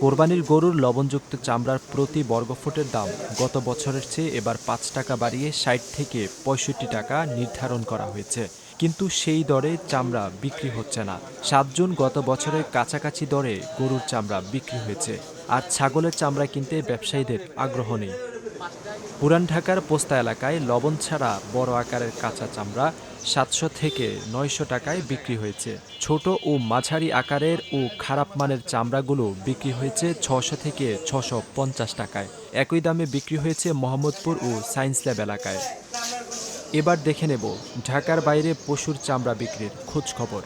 কোরবানির গরুর লবণযুক্ত চামড়ার প্রতি বর্গফুটের দাম গত বছরের চেয়ে এবার পাঁচ টাকা বাড়িয়ে ষাট থেকে পঁয়ষট্টি টাকা নির্ধারণ করা হয়েছে। কিন্তু সেই দরে চামড়া বিক্রি হচ্ছে না। সাতজন গত বছরের কাছাকাছি দরে গরুর চামড়া বিক্রি হয়েছে। আর ছাগলের চামড়া কিনতে ব্যবসায়ীদের আগ্রহ নেই। পুরান ঢাকার পোস্তা এলাকায় লবণ ছাড়া বড় আকারের কাঁচা চামড়া সাতশো থেকে নয়শো টাকায় বিক্রি হয়েছে। ছোট ও মাঝারি আকারের ও খারাপ মানের চামড়াগুলো বিক্রি হয়েছে ছশো থেকে ছশো পঞ্চাশ টাকায়। একই দামে বিক্রি হয়েছে মোহাম্মদপুর ও সায়েন্স ল্যাব এলাকায়। এবার দেখে নেব ঢাকার বাইরে পশুর চামড়া বিক্রির খোঁজ খবর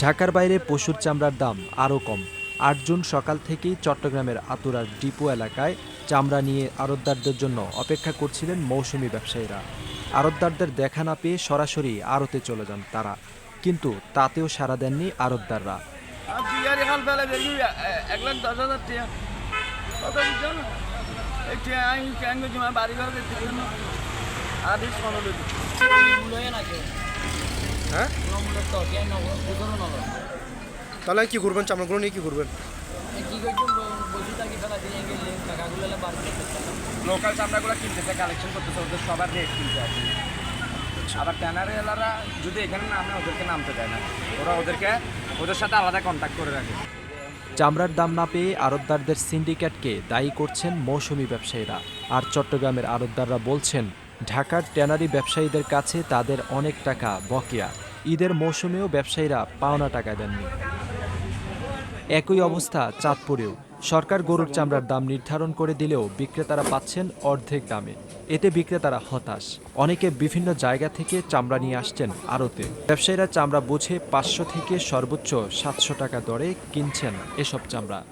ঢাকার বাইরে পশুর চামড়ার দাম আরও কম। আট জুন সকাল থেকেই চট্টগ্রামের আতুরার ডিপো এলাকায় চামড়া নিয়ে আড়তদারদের জন্য অপেক্ষা করছিলেন মৌসুমি ব্যবসায়ীরা। আড়তদারদের দেখা না পেয়ে সরাসরি আড়তে চলে যান তারা, কিন্তু তাতেও সাড়া দেননি আড়তদাররা আর বিয়ারি খাল ফেলে দেখি এক লাখ দশ হাজার টিয়া কত দিচ্ছ না এই টিয়া আমি কেন করছি আমার বাড়ি ঘর দেখতে জন্য আর দিস কোনো দিদি হ্যাঁ? তাহলে কি করবেন চামড়াগুলো নিয়ে কি করবেন লোকাল চামড়াগুলো কিনতেছে কালেকশন করতেছে ওদের সবার রেট কিনতে আছে আবার ট্যানারি এলারা যদি এখানে নামে ওদেরকে নামতে দেয় না। ওরা ওদেরকে ওদের সাথে আলাদা কন্ট্যাক্ট করে রাখে। চামড়ার দাম না পেয়ে আড়তদারদের সিন্ডিকেটকে দায়ী করছেন মৌসুমি ব্যবসায়ীরা। আর চট্টগ্রামের আড়তদাররা বলছেন ঢাকার ট্যানারি ব্যবসায়ীদের কাছে তাদের অনেক টাকা বকেয়া। ঈদের মৌসুমেও ব্যবসায়ীরা পাওনা টাকা দেননি। একই অবস্থা চাঁদপুরেও। সরকার গরুর চামড়ার দাম নির্ধারণ করে দিলেও বিক্রেতারা পাচ্ছেন অর্ধেক দামে। এতে বিক্রেতারা হতাশ। অনেকে বিভিন্ন জায়গা থেকে চামড়া নিয়ে আসছেন আড়তে। ব্যবসায়ীরা চামড়া বুঝে পাঁচশো থেকে সর্বোচ্চ সাতশো টাকা দরে কিনছেন এসব চামড়া।